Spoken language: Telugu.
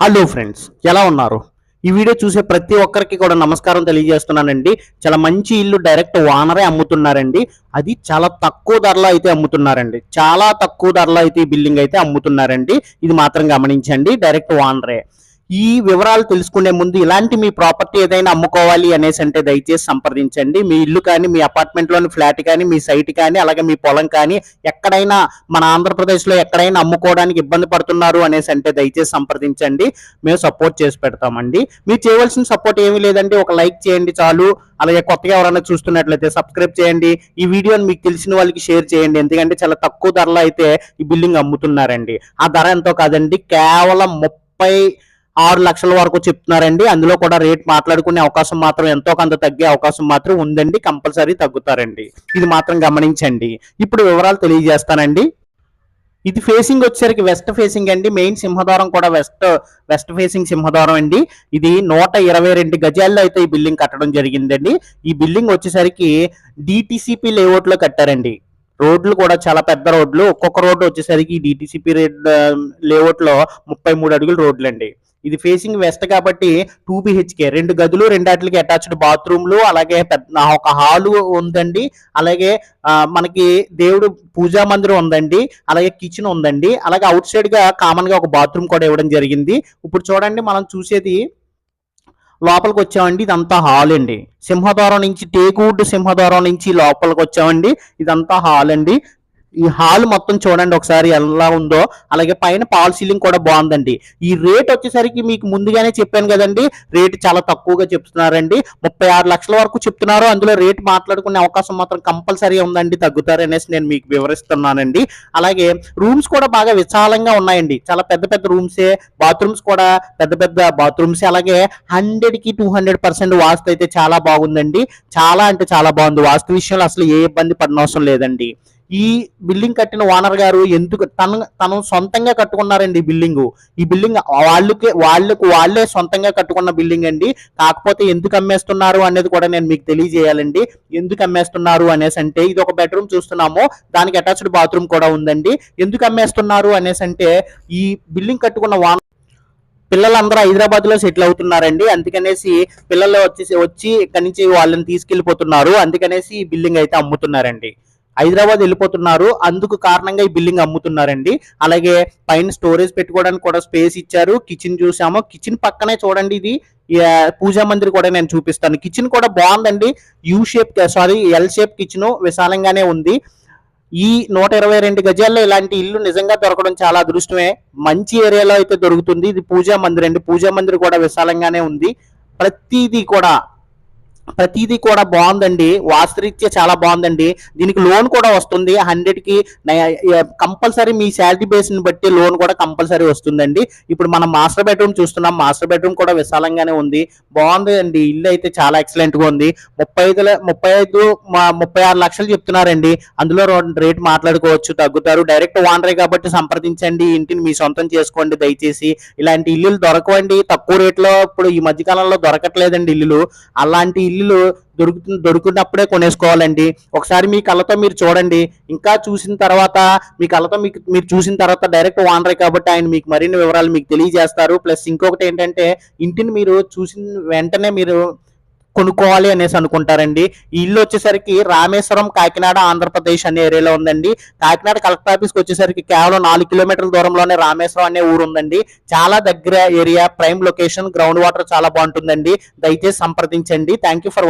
హలో ఫ్రెండ్స్ ఎలా ఉన్నారు? ఈ వీడియో చూసే ప్రతి ఒక్కరికి కూడా నమస్కారం తెలియజేస్తున్నానండి. చాలా మంచి ఇల్లు డైరెక్ట్ ఓనరే అమ్ముతున్నారండి. అది చాలా తక్కువ ధరలో అయితే అమ్ముతున్నారండి. చాలా తక్కువ ధరలో అయితే ఈ బిల్డింగ్ అయితే అమ్ముతున్నారండి. ఇది మాత్రం గమనించండి డైరెక్ట్ ఓనరే ఈ వివరాలు తెలుసుకునే ముందు ఇలాంటి మీ ప్రాపర్టీ ఏదైనా అమ్ముకోవాలి అనేసి అంటే దయచేసి సంప్రదించండి. మీ ఇల్లు కానీ మీ అపార్ట్మెంట్లోని ఫ్లాట్ కానీ మీ సైట్ కానీ అలాగే మీ పొలం కానీ ఎక్కడైనా మన ఆంధ్రప్రదేశ్లో ఎక్కడైనా అమ్ముకోవడానికి ఇబ్బంది పడుతున్నారు అనేసి అంటే దయచేసి సంప్రదించండి. మేము సపోర్ట్ చేసి పెడతామండి. మీరు చేయవలసిన సపోర్ట్ ఏమీ లేదండి. ఒక లైక్ చేయండి చాలు. అలాగే కొత్తగా ఎవరైనా చూస్తున్నట్లయితే సబ్స్క్రైబ్ చేయండి. ఈ వీడియోని మీకు తెలిసిన వాళ్ళకి షేర్ చేయండి. ఎందుకంటే చాలా తక్కువ ధరలో అయితే ఈ బిల్డింగ్ అమ్ముతున్నారండి. ఆ ధర ఎంతో కాదండి. కేవలం ముప్పై ఆరు లక్షల వరకు చెప్తున్నారండి. అందులో కూడా రేట్ మాట్లాడుకునే అవకాశం మాత్రం ఎంతో కొంత తగ్గే అవకాశం మాత్రం ఉందండి. కంపల్సరీ తగ్గుతారండి. ఇది మాత్రం గమనించండి. ఇప్పుడు వివరాలు తెలియజేస్తానండి. ఇది ఫేసింగ్ వచ్చేసరికి వెస్ట్ ఫేసింగ్ అండి. మెయిన్ సింహద్వారం కూడా వెస్ట్ వెస్ట్ ఫేసింగ్ సింహద్వారం అండి. ఇది నూట ఇరవై రెండు గజాల్లో అయితే ఈ బిల్డింగ్ కట్టడం జరిగిందండి. ఈ బిల్డింగ్ వచ్చేసరికి డిటిసిపి లేఅవుట్లో కట్టారండి. రోడ్లు కూడా చాలా పెద్ద రోడ్లు. ఒక్కొక్క రోడ్డు వచ్చేసరికి డిటిసిపి లేఅవుట్లో ముప్పై మూడు అడుగుల రోడ్లు అండి ఇది ఫేసింగ్ వెస్ట్ కాబట్టి టూ బిహెచ్కే రెండు గదులు రెండాటికి అటాచ్డ్ బాత్రూమ్లు అలాగే పెద్ద ఒక హాలు ఉందండి. అలాగే మనకి దేవుడు పూజా మందిరం ఉందండి. అలాగే కిచెన్ ఉందండి. అలాగే అవుట్ సైడ్గా కామన్గా ఒక బాత్రూమ్ కూడా ఇవ్వడం జరిగింది. ఇప్పుడు చూడండి మనం చూసేది లోపలికి వచ్చామండి. ఇదంతా హాల్ అండి. సింహద్వారం నుంచి టేకూడ్ సింహద్వారం నుంచి లోపలికి వచ్చామండి. ఇదంతా హాల్ అండి. ఈ హాల్ మొత్తం చూడండి ఒకసారి ఎలా ఉందో. అలాగే పైన పాల్ సీలింగ్ కూడా బాగుందండి. ఈ రేట్ వచ్చేసరికి మీకు ముందుగానే చెప్పాను కదండి రేట్ చాలా తక్కువగా చెప్తున్నారండి. ముప్పై ఆరు లక్షల వరకు చెప్తున్నారు. అందులో రేట్ మాట్లాడుకునే అవకాశం మాత్రం కంపల్సరీ ఉందండి తగ్గుతారు అనేసి నేను మీకు వివరిస్తున్నానండి. అలాగే రూమ్స్ కూడా బాగా విశాలంగా ఉన్నాయండి. చాలా పెద్ద పెద్ద రూమ్సే బాత్రూమ్స్ కూడా పెద్ద పెద్ద బాత్రూమ్స్. అలాగే హండ్రెడ్కి టూ హండ్రెడ్ పర్సెంట్ వాస్తు అయితే చాలా బాగుందండి. చాలా అంటే చాలా బాగుంది. వాస్తు విషయంలో అసలు ఏ ఇబ్బంది పడనవసరం లేదండి. ఈ బిల్డింగ్ కట్టిన ఓనర్ గారు ఎందుకు తను తను సొంతంగా కట్టుకున్నారండి ఈ బిల్డింగ్. ఈ బిల్డింగ్ వాళ్ళకి వాళ్ళకు వాళ్ళే సొంతంగా కట్టుకున్న బిల్డింగ్ అండి. కాకపోతే ఎందుకు అమ్మేస్తున్నారు అనేది కూడా నేను మీకు తెలియజేయాలండి. ఎందుకు అమ్మేస్తున్నారు అనేసి అంటే ఇది ఒక బెడ్రూమ్ చూస్తున్నాము. దానికి అటాచ్డ్ బాత్రూమ్ కూడా ఉందండి. ఎందుకు అమ్మేస్తున్నారు అనేసి అంటే ఈ బిల్డింగ్ కట్టుకున్న ఓనర్ పిల్లలందరూ హైదరాబాద్లో సెటిల్ అవుతున్నారండి. అందుకనేసి పిల్లలు వచ్చేసి వచ్చి ఇక్కడి నుంచి వాళ్ళని తీసుకెళ్ళిపోతున్నారు అందుకనేసి ఈ బిల్డింగ్ అయితే అమ్ముతున్నారండి. హైదరాబాద్ వెళ్ళిపోతున్నారు. అందుకు కారణంగా ఈ బిల్డింగ్ అమ్ముతున్నారండి. అలాగే పైన స్టోరేజ్ పెట్టుకోవడానికి కూడా స్పేస్ ఇచ్చారు. కిచెన్ చూసాము. కిచెన్ పక్కనే చూడండి ఇది. పూజా మందిర్ కూడా నేను చూపిస్తాను. కిచెన్ కూడా బాగుందండి. U shape sorry L shape kitchen విశాలంగానే ఉంది. ఈ నూట ఇరవై రెండు గజాల్లో ఇలాంటి ఇల్లు నిజంగా దొరకడం చాలా అదృష్టమే. మంచి ఏరియాలో అయితే దొరుకుతుంది. ఇది పూజా మందిర్ అండి పూజా మందిర్ కూడా విశాలంగానే ఉంది. ప్రతిదీ కూడా ప్రతిదీ కూడా బాగుందండి. వాస్తురీత్యా చాలా బాగుందండి. దీనికి లోన్ కూడా వస్తుంది. హండ్రెడ్కి కంపల్సరీ మీ శాలరీ బేస్ని బట్టి లోన్ కూడా కంపల్సరీ వస్తుందండి. ఇప్పుడు మనం మాస్టర్ బెడ్రూమ్ చూస్తున్నాం. మాస్టర్ బెడ్రూమ్ కూడా విశాలంగానే ఉంది. బాగుంది అండి. ఇల్లు అయితే చాలా ఎక్సలెంట్గా ఉంది. ముప్పై ఐదు ముప్పై ఐదు ముప్పై ఆరు లక్షలు చెప్తున్నారండి. అందులో రేట్ మాట్లాడుకోవచ్చు. తగ్గుతారు. డైరెక్ట్ ఓనరే కాబట్టి సంప్రదించండి. ఇంటిని మీ సొంతం చేసుకోండి దయచేసి. ఇలాంటి ఇల్లులు దొరకవండి. తక్కువ రేట్లో ఇప్పుడు ఈ మధ్య కాలంలో దొరకట్లేదండి ఇల్లులు. అలాంటి ఇల్లు ఇల్లు దొరుకుతు దొరికినప్పుడే కొనేసుకోవాలండి. ఒకసారి మీ కళ్ళతో మీరు చూడండి. ఇంకా చూసిన తర్వాత మీ కళ్ళతో మీకు మీరు చూసిన తర్వాత డైరెక్ట్ ఓనర్ కాబట్టి ఆయన మీకు మరిన్ని వివరాలు మీకు తెలియజేస్తారు. ప్లస్ ఇంకొకటి ఏంటంటే ఇంటిని మీరు చూసిన వెంటనే మీరు కొనుక్కోవాలి అనేసి అనుకుంటారండి. ఈ ఇల్లు వచ్చేసరికి రామేశ్వరం కాకినాడ ఆంధ్రప్రదేశ్ అనే ఏరియాలో ఉందండి. కాకినాడ కలెక్టర్ ఆఫీస్కి వచ్చేసరికి కేవలం నాలుగు కిలోమీటర్ల దూరంలోనే రామేశ్వరం అనే ఊరు ఉందండి. చాలా దగ్గర area prime location ground water చాలా బాగుంటుందండి. దయచేసి సంప్రదించండి. Thank you for